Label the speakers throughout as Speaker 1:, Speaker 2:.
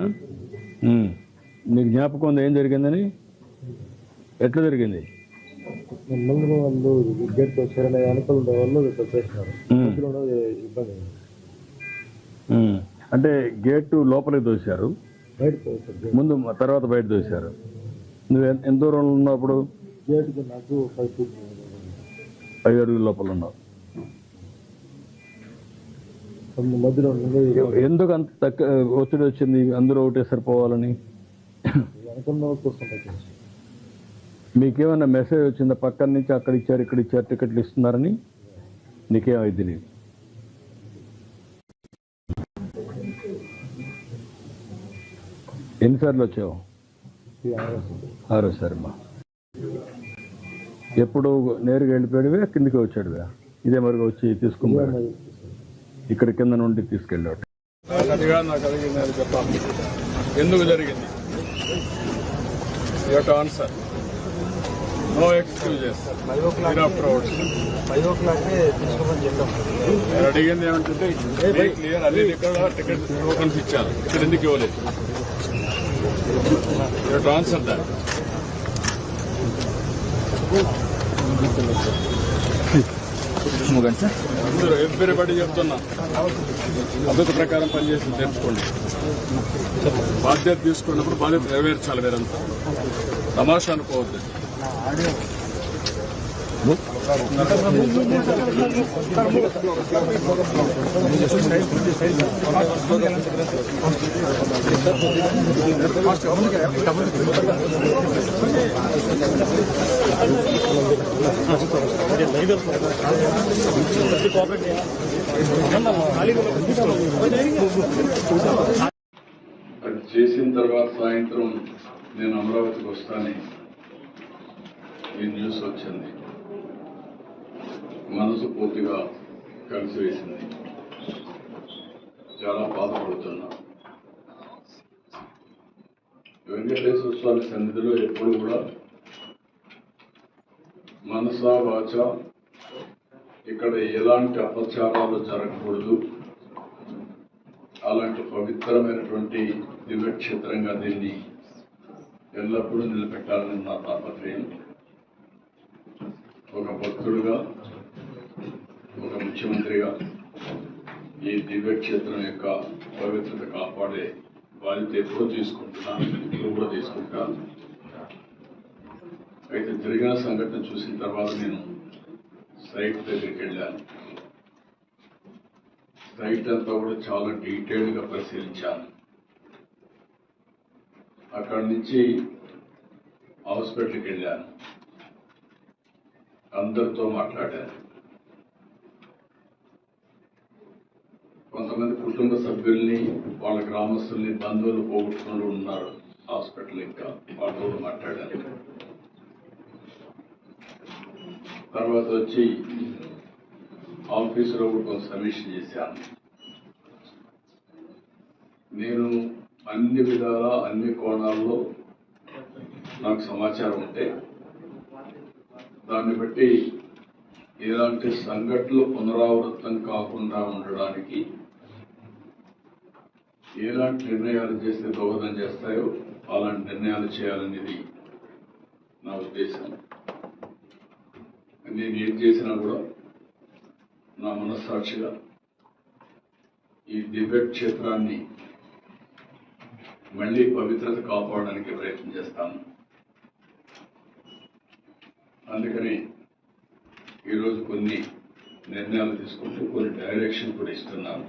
Speaker 1: ఉమ్. నీకు జ్ఞాపకం ఉంది? ఏం జరిగిందని? ఎట్లా జరిగింది?
Speaker 2: ముందు వాళ్ళు గేట్ వచ్చారనే అనుకూల ఇబ్బంది.
Speaker 1: అంటే గేటు లోపలికి దోశారు.
Speaker 2: గేట్
Speaker 1: ముందు తర్వాత బయట దోశారు. నువ్వు ఎంత దూరంలో ఉన్నావు అప్పుడు?
Speaker 2: గేట్కి నాకు
Speaker 1: ఐదు అడుగుల లోపల ఉన్నావు.
Speaker 2: మధ్యలో
Speaker 1: ఎందుకు అంత తక్కువ ఒత్తిడి వచ్చింది? అందరూ ఒకటే సరిపోవాలని. మీకేమైనా మెసేజ్ వచ్చిందా? పక్కన నుంచి అక్కడ ఇచ్చారు ఇక్కడ ఇచ్చారు టికెట్లు ఇస్తున్నారని? నీకేమైంది తెలియదు ఎన్నిసార్లు వచ్చావు? ఆరోసారి అమ్మా ఎప్పుడు నేరుగా వెళ్ళిపోయాడువే కిందికి వచ్చాడువే? ఇదే మరిగా వచ్చి తీసుకున్నాడు ఇక్కడ కింద నుండి తీసుకెళ్ళాడు.
Speaker 3: నాకు చెప్పాలి ఎందుకు జరిగింది? ఆన్సర్ నో ఎక్స్క్యూజెస్ నేను అడిగింది ఏమంటే క్లియర్ అన్ని ఇక్కడ టికెట్ టోకన్స్ ఇచ్చారు. ఇక్కడ ఎందుకు ఇవ్వలేదు? యువర్ ఆన్సర్ దాట్ అందరూ ఎవ్రీబడి చెప్తున్నా. పద్ధతి ప్రకారం పనిచేసి తెలుసుకోండి. బాధ్యత తీసుకున్నప్పుడు బాధ్యత నెరవేర్చాలి మీరంతా. తమాషా అనుకోవద్దు. అది చేసిన తర్వాత సాయంత్రం నేను అమరావతికి వస్తాను ఈ న్యూస్ వచ్చింది. మనసు పూర్తిగా కలిసి వేసింది. చాలా బాధపడుతున్నా. వెంకటేశ్వర స్వామి సన్నిధిలో ఎప్పుడు కూడా మనసా వాచ ఇక్కడ ఎలాంటి అపచారాలు జరగకూడదు. అలాంటి పవిత్రమైనటువంటి దివ్యక్షేత్రంగా దీన్ని ఎల్లప్పుడూ నిలబెట్టాలని నా తాపత్రయం. ఒక భక్తుడుగా ఒక ముఖ్యమంత్రిగా ఈ దివ్యక్షేత్రం యొక్క పవిత్రత కాపాడే బాధ్యత ఎప్పుడూ తీసుకుంటున్నాను ఇప్పుడు కూడా తీసుకుంటాను అయితే జరిగిన సంఘటన చూసిన తర్వాత నేను సైట్ దగ్గరికి వెళ్ళాను. సైట్ అంతా కూడా చాలా డీటెయిల్డ్గా పరిశీలించాను. అక్కడి నుంచి హాస్పిటల్కి వెళ్ళాను. అందరితో మాట్లాడాను. కొంతమంది కుటుంబ సభ్యుల్ని వాళ్ళ గ్రామస్తుల్ని బంధువులు పోగొట్టుకుని ఉన్నారు హాస్పిటల్ ఇంకా. వాళ్ళతో మాట్లాడాను. తర్వాత వచ్చి ఆఫీసులో కూడా కొంత సమీక్ష చేశాను. నేను అన్ని విధాల అన్ని కోణాల్లో నాకు సమాచారం ఉంటే దాన్ని బట్టి ఇలాంటి సంఘటనలు పునరావృతం కాకుండా ఉండడానికి ఎలాంటి నిర్ణయాలు చేస్తే దోహదం చేస్తాయో అలాంటి నిర్ణయాలు చేయాలనేది నా ఉద్దేశం. నేను ఏం చేసినా కూడా నా మనస్సాక్షిగా ఈ దివ్య క్షేత్రాన్ని మళ్ళీ పవిత్రత కాపాడడానికి ప్రయత్నం చేస్తాను. అందుకని ఈరోజు కొన్ని నిర్ణయాలు తీసుకుంటూ కొన్ని డైరెక్షన్ కూడా ఇస్తున్నాను.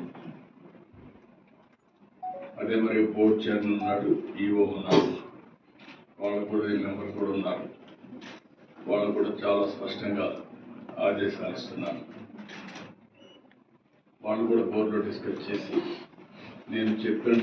Speaker 3: అదే మరి బోర్డు చైర్మన్ ఉన్నాడు ఈఓ ఉన్నారు. వాళ్ళకు కూడా ఈ మెంబర్ కూడా ఉన్నారు. వాళ్ళు కూడా చాలా స్పష్టంగా ఆదేశాలు ఇస్తున్నాను వాళ్ళు కూడా బోర్డులో డిస్కస్ చేసి నేను చెప్పిన